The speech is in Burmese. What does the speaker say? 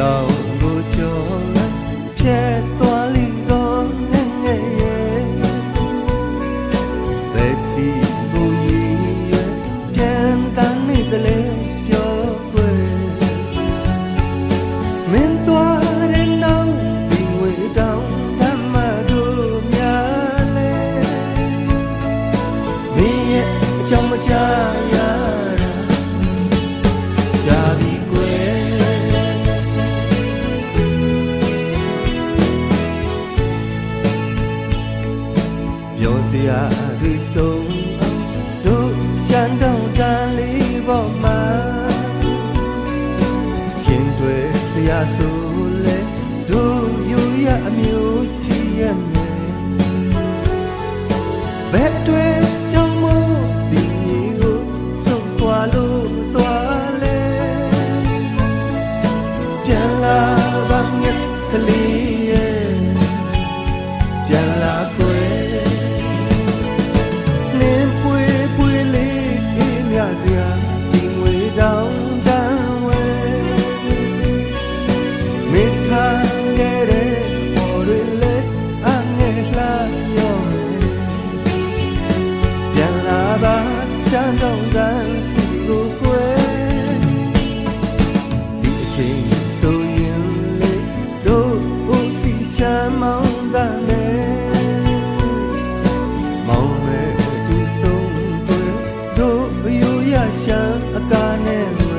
တောင်ကိုကျော်လာဖြတ်သွားလိတော့ငယ်ငယ်ရဲ့ဘယ်စီကိုရည်ရွယ်ပြန်တန်းနေတယ်လေပြောွယ်မင်းသွားတဲ့နောက်ဒီငွေတောင်ဓမ္မတို့များလဲမင်းရဲ့အကြောင်းမချရတာရှာ ပြောစရာတွေဆုံးအောင်တို့ရှမ်းတောင်တန်လေးပေါ်မှာခင်တွေစရာဆိုလေတို့ယူရအမျိုးရှိရမယ်ဘယ်အတွေ့ ချမ်းတော့တန်းစီကိုကွယ်ဒီအချိန်ဆိုရင်လေတို့ဦးစီချမ်းမောင်းတန်းနဲ့မောင်မဲ့သူဆုံးတွေတို့ယူရရှမ်းအကားနဲ့